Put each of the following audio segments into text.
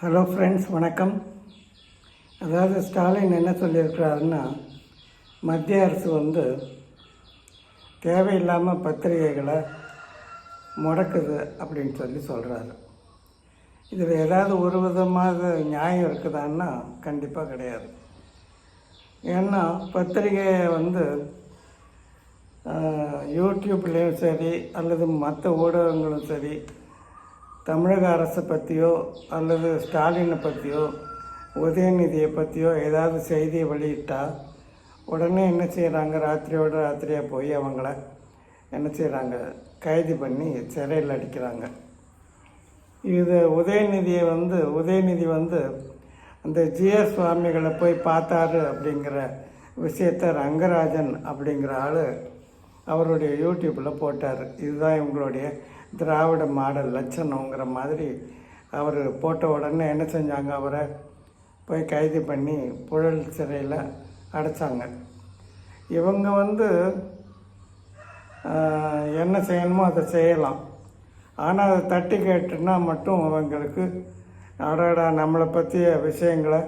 Hello friends வணக்கம். அதாவது ஸ்டாலின் என்ன சொல்லியிருக்கிறாருன்னா மத்திய அரசு வந்து தேவையில்லாமல் பத்திரிகைகளை முடக்குது அப்படின்னு சொல்லி சொல்கிறாரு இதில் ஏதாவது ஒரு விதமாக நியாயம் இருக்குதான்னா கண்டிப்பாக கிடையாது. ஏன்னா பத்திரிகையை வந்து யூடியூப்லேயும் சரி அல்லது மற்ற ஊடகங்களும் சரி தமிழக அரசை பற்றியோ அல்லது ஸ்டாலினை பற்றியோ உதயநிதியை பற்றியோ ஏதாவது செய்தியை வெளியிட்டால் உடனே என்ன செய்கிறாங்க ராத்திரியோட ராத்திரியாக போய் அவங்கள என்ன செய்கிறாங்க கைது பண்ணி சிறையில் அடிக்கிறாங்க. இது உதயநிதியை வந்து உதயநிதி வந்து அந்த ஜிஎஸ் சுவாமிகளை போய் பார்த்தாரு அப்படிங்கிற விஷயத்த ரங்கராஜன் அப்படிங்கிற ஆள் அவருடைய யூடியூப்பில் போட்டார். இதுதான் இவங்களுடைய திராவிட மாடல் லட்சணங்கிற மாதிரி அவர் போட்ட உடனே என்ன செஞ்சாங்க அவரை? போய் கைது பண்ணி புழல் சிறையில் அடைச்சாங்க. இவங்க வந்து என்ன செய்யணுமோ அதை செய்யலாம். ஆனால் அதை தட்டி கேட்டுனா மட்டும் அவங்களுக்கு அடடா நம்மளை பற்றிய விஷயங்களை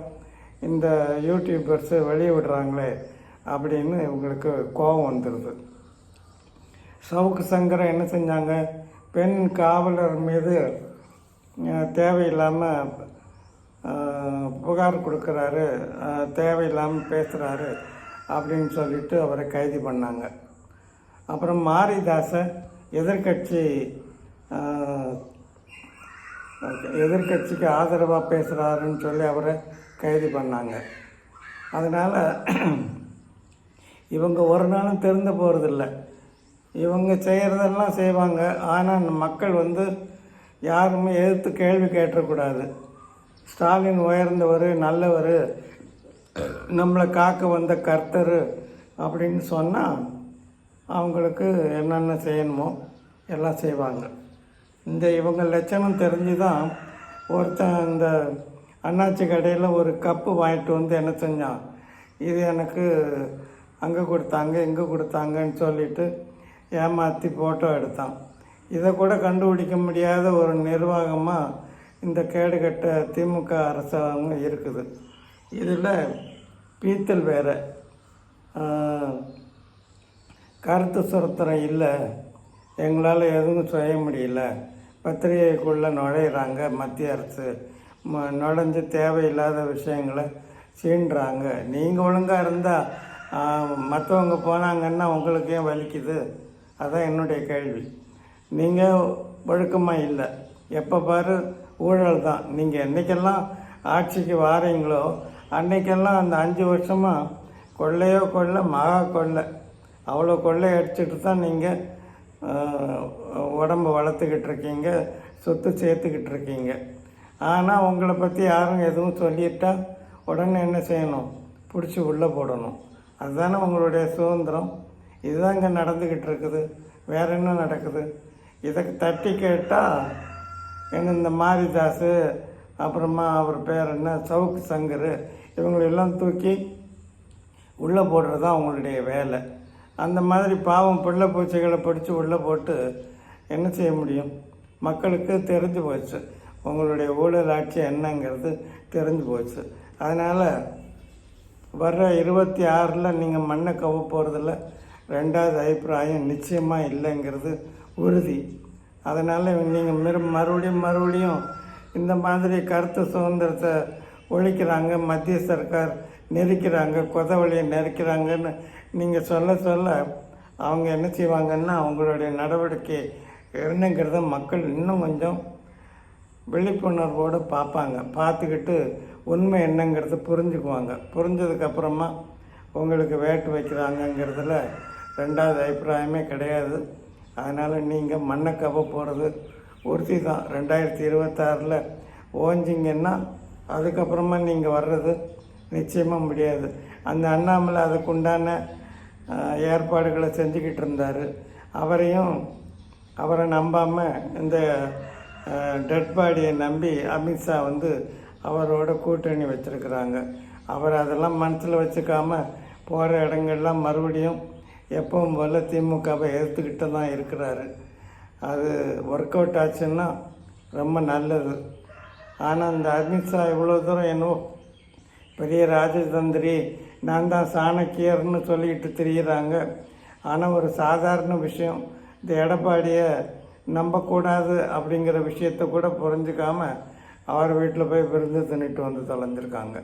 இந்த யூடியூபர்ஸு வெளியே விடுறாங்களே அப்படின்னு இவங்களுக்கு கோபம் வந்துடுது சவுக்கு சங்கரம் என்ன செஞ்சாங்க? பெண் காவலர் மீது தேவையில்லாமல் புகார் கொடுக்குறாரு தேவையில்லாமல் பேசுகிறாரு அப்படின்னு சொல்லிட்டு அவரை கைது பண்ணாங்க. அப்புறம் மாரிதாசை எதிர்கட்சி எதிர்கட்சிக்கு ஆதரவாக பேசுகிறாருன்னு சொல்லி அவரை கைது பண்ணாங்க. அதனால் இவங்க ஒரு நாளும் திறந்து போகிறதில்ல இவங்க செய்கிறதெல்லாம் செய்வாங்க. ஆனால் மக்கள் வந்து யாருமே எதிர்த்து கேள்வி கேட்டக்கூடாது. ஸ்டாலின் உயர்ந்தவர் நல்லவர் நம்மளை காக்க வந்த கர்த்தர் அப்படின்னு சொன்னால் அவங்களுக்கு என்னென்ன செய்யணுமோ எல்லாம் செய்வாங்க. இந்த இவங்க லட்சணம் தெரிஞ்சு தான் ஒருத்தன் இந்த அண்ணாச்சி கடையில் ஒரு கப்பு வாங்கிட்டு வந்து என்ன செஞ்சான். இது எனக்கு அங்கே கொடுத்தாங்க இங்கே கொடுத்தாங்கன்னு சொல்லிவிட்டு ஏமாற்றி ஃபோட்டோ எடுத்தான். இதை கூட கண்டுபிடிக்க முடியாத ஒரு நிர்வாகமாக இந்த கேடுகட்ட திமுக அரசாங்கம் இருக்குது. இதில் பீத்தல் வேறு. கருத்து சுரத்திரம் இல்லை. எங்களால் எதுவும் செய்ய முடியல. பத்திரிகைக்குள்ளே நுழையிறாங்க. மத்திய அரசு. ம நுழைஞ்சு தேவையில்லாத விஷயங்களை சீண்டுறாங்க நீங்கள் ஒழுங்காக இருந்தால் மற்றவங்க போனாங்கன்னா உங்களுக்கு ஏன் வலிக்குது. அதான் என்னுடைய கேள்வி. நீங்கள் ஒழுக்கமாக இல்லை. எப்போ பாரு ஊழல் தான். நீங்கள் என்றைக்கெல்லாம் ஆட்சிக்கு வாரீங்களோ அன்னைக்கெல்லாம் அந்த அஞ்சு வருஷமாக கொள்ளையோ கொள்ளை மகா கொள்ளை. அவ்வளோ கொள்ளை அடிச்சுட்டு தான் நீங்கள் உடம்பு வளர்த்துக்கிட்டு இருக்கீங்க சொத்து சேர்த்துக்கிட்டு இருக்கீங்க. ஆனால் உங்களை பற்றி யாரும் எதுவும் சொல்லிட்டா உடனே என்ன செய்யணும்? பிடிச்சி உள்ளே போடணும். அதுதானே உங்களுடைய சுதந்திரம். இதுதாங்க நடந்துக்கிட்டு இருக்குது வேற என்ன நடக்குது? இதை தட்டி கேட்டால் என்ன இந்த மாரிதாஸு அப்புறமா அவர் பேர் என்ன சவுக்கு சங்கர் இவங்களெல்லாம் தூக்கி உள்ளே போடுறது தான் அவங்களுடைய வேலை. அந்த மாதிரி பாவம் பிள்ளை பூச்சிகளை பிடிச்சி உள்ளே போட்டு என்ன செய்ய முடியும்? மக்களுக்கு தெரிஞ்சு போச்சு. உங்களுடைய ஊழல் ஆட்சி என்னங்கிறது தெரிஞ்சு போச்சு. அதனால் வர்ற இருபத்தி ஆறில் நீங்கள் மண்ணை கவ போகிறதில்ல ரெண்டாவது அபிப்பிராயம் நிச்சயமாக இல்லைங்கிறது உறுதி. அதனால் நீங்கள் மிரு மறுபடியும் மறுபடியும் இந்த மாதிரி கருத்து சுதந்திரத்தை ஒழிக்கிறாங்க மத்திய சர்க்கார் நெருக்கிறாங்க கொதவழியை நெருக்கிறாங்கன்னு நீங்கள் சொல்ல சொல்ல அவங்க என்ன செய்வாங்கன்னா அவங்களுடைய நடவடிக்கை என்னங்கிறத மக்கள் இன்னும் கொஞ்சம் விழிப்புணர்வோடு பார்ப்பாங்க. பார்த்துக்கிட்டு உண்மை என்னங்கிறத புரிஞ்சுக்குவாங்க. புரிஞ்சதுக்கப்புறமா உங்களுக்கு வேட்டு வைக்கிறாங்கங்கிறதுல ரெண்டாவது அபிப்பிராயமே கிடையாது. அதனால் நீங்கள் மண்ணை கவ போகிறது உறுதி தான். ரெண்டாயிரத்தி இருபத்தாறில் ஓஞ்சிங்கன்னா அதுக்கப்புறமா நீங்கள் வர்றது நிச்சயமாக முடியாது. அந்த அண்ணாமலை அதுக்குண்டான ஏற்பாடுகளை செஞ்சுக்கிட்டு இருந்தார். அவரையும் அவரை நம்பாமல் இந்த டெட் பாடியை நம்பி அமித்ஷா வந்து அவரோட கூட்டணி வச்சுருக்கிறாங்க. அவர் அதெல்லாம் மனசில் வச்சுக்காமல் போகிற இடங்கள்லாம் மறுபடியும் எப்பவும் போல் திமுகவை எதிர்த்துக்கிட்டு தான் இருக்கிறாரு. அது ஒர்க் அவுட் ஆச்சுன்னா ரொம்ப நல்லது. ஆனால் இந்த அமித்ஷா இவ்வளோ தூரம் என்னவோ பெரிய ராஜதந்திரி நான் தான் சாணக்கியர்னு சொல்லிக்கிட்டு திரியிறாங்க. ஆனால் ஒரு சாதாரண விஷயம் இந்த எடப்பாடியை நம்பக்கூடாது அப்படிங்கிற விஷயத்த கூட புரிஞ்சுக்காம அவர் வீட்டில் போய் விருந்து தின்னுட்டு வந்து தொலைஞ்சிருக்காங்க.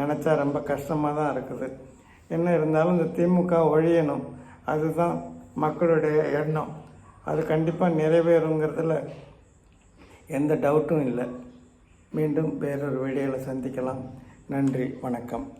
நினச்சா ரொம்ப கஷ்டமாக தான் இருக்குது. என்ன இருந்தாலும் இந்த திமுக ஒழியணும். அதுதான் மக்களுடைய எண்ணம். அது கண்டிப்பாக நிறைவேறுங்கிறதுல எந்த டவுட்டும் இல்லை. மீண்டும் வேறொரு வீடியோவில் சந்திக்கலாம். நன்றி வணக்கம்.